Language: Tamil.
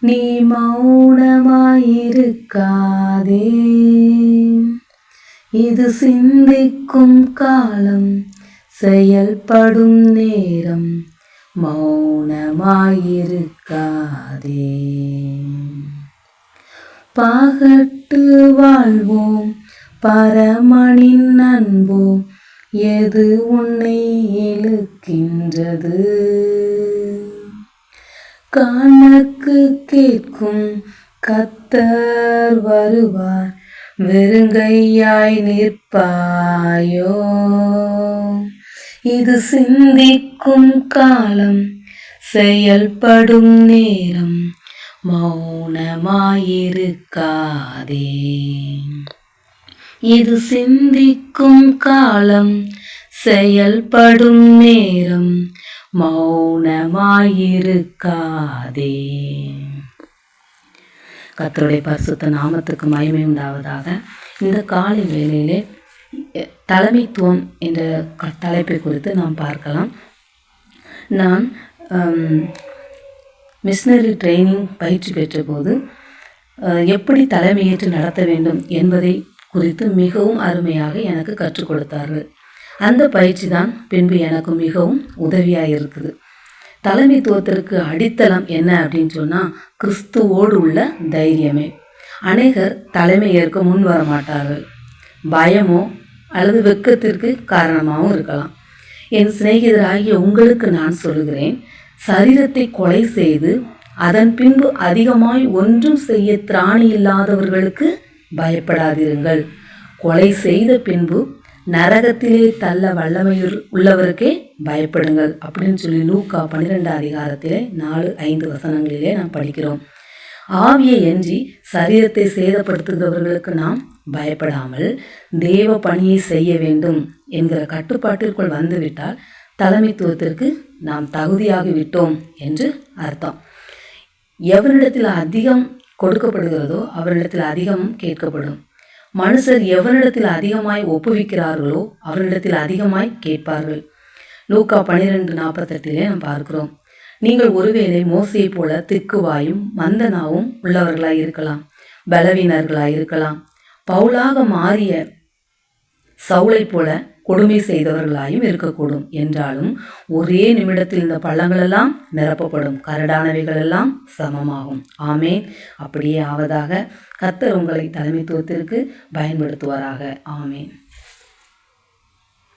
நீ மௌனமாயிருக்காதே. இது சிந்திக்கும் காலம் செயல்படும் நேரம் மௌனமாயிருக்காதே. பகட்டு வாழ்வோம் பரமனின் அன்போம் எது உன்னை இழுக்கின்றது? கணக்கு கேட்கும் கத்தர் வருவார். வெறுங்கையாய் நிற்பாயோ? இது சிந்திக்கும் காலம் செயல்படும் நேரம் மௌனமாயிருக்காதே. இது சிந்திக்கும் காலம் செயல்படும் நேரம் மௌனமாயிருக்காதே. கத்தருடைய பரிசுத்த நாமத்துக்கு மகிமை உண்டாவதாக இந்த காலை வேளையிலே தலைமைத்துவம் என்ற க- தலைப்பை குறித்து நாம் பார்க்கலாம். நான் மிஷினரி ட்ரைனிங் பயிற்சி பெற்றபோது எப்படி தலைமையேற்று நடத்த வேண்டும் என்பதை குறித்து மிகவும் அருமையாக எனக்கு கற்றுக் கொடுத்தார்கள். அந்த பயிற்சி தான் பின்பு எனக்கு மிகவும் உதவியாக இருக்குது தலைமைத்துவத்திற்கு அடித்தளம் என்ன அப்படின்னு சொன்னால் கிறிஸ்துவோடு உள்ள தைரியமே. அநேகர் தலைமை ஏற்க முன் வர மாட்டார்கள் பயமோ அல்லது வெக்கத்திற்கு காரணமாகவும் இருக்கலாம். என் சிநேகிதராகிய உங்களுக்கு நான் சொல்கிறேன் சரீரத்தை கொலை செய்து அதன் பின்பு அதிகமாய் ஒன்றும் செய்ய திராணி இல்லாதவர்களுக்கு பயப்படாதிருங்கள். கொலை செய்த பின்பு நரகத்திலே தள்ள வல்லமையுள் உள்ளவருக்கே பயப்படுங்கள் அப்படின்னு சொல்லி லூக்கா பன்னிரெண்டு அதிகாரத்திலே நாலு ஐந்து வசனங்களிலே நாம் படிக்கிறோம். ஆவியை எஞ்சி சரீரத்தை சேதப்படுத்துகிறவர்களுக்கு நாம் பயப்படாமல் தேவ பணியை செய்ய வேண்டும் என்கிற கட்டுப்பாட்டிற்குள் வந்துவிட்டால் தலைமைத்துவத்திற்கு நாம் தகுதியாகி விட்டோம் என்று அர்த்தம். எவரிடத்தில் அதிகம் கொடுக்கப்படுகிறதோ அவரிடத்தில் அதிகம் கேட்கப்படும். மனுஷர் எவரிடத்தில் அதிகமாய் ஒப்புவிக்கிறார்களோ அவரிடத்தில் அதிகமாய் கேட்பார்கள். லூக்கா பனிரெண்டு நாற்பத்தெட்டிலே நாம் பார்க்கிறோம். நீங்கள் ஒருவேளை மோசையைப் போல திக்குவாயும் மந்தனாவும் உள்ளவர்களாய் இருக்கலாம் பலவீனர்களாய் இருக்கலாம். பவுலாக மாறிய சவுளைப் போல கொடுமை செய்தவர்களாயும் இருக்கக்கூடும். என்றாலும் ஒரே நிமிடத்தில் இந்த பள்ளங்களெல்லாம் நிரப்பப்படும். கரடானவைகளெல்லாம் சமமாகும். ஆமேன். அப்படியே ஆவதாக கர்த்தர் உங்களை தலைமைத்துவத்திற்கு பயன்படுத்துவாராக. ஆமேன்.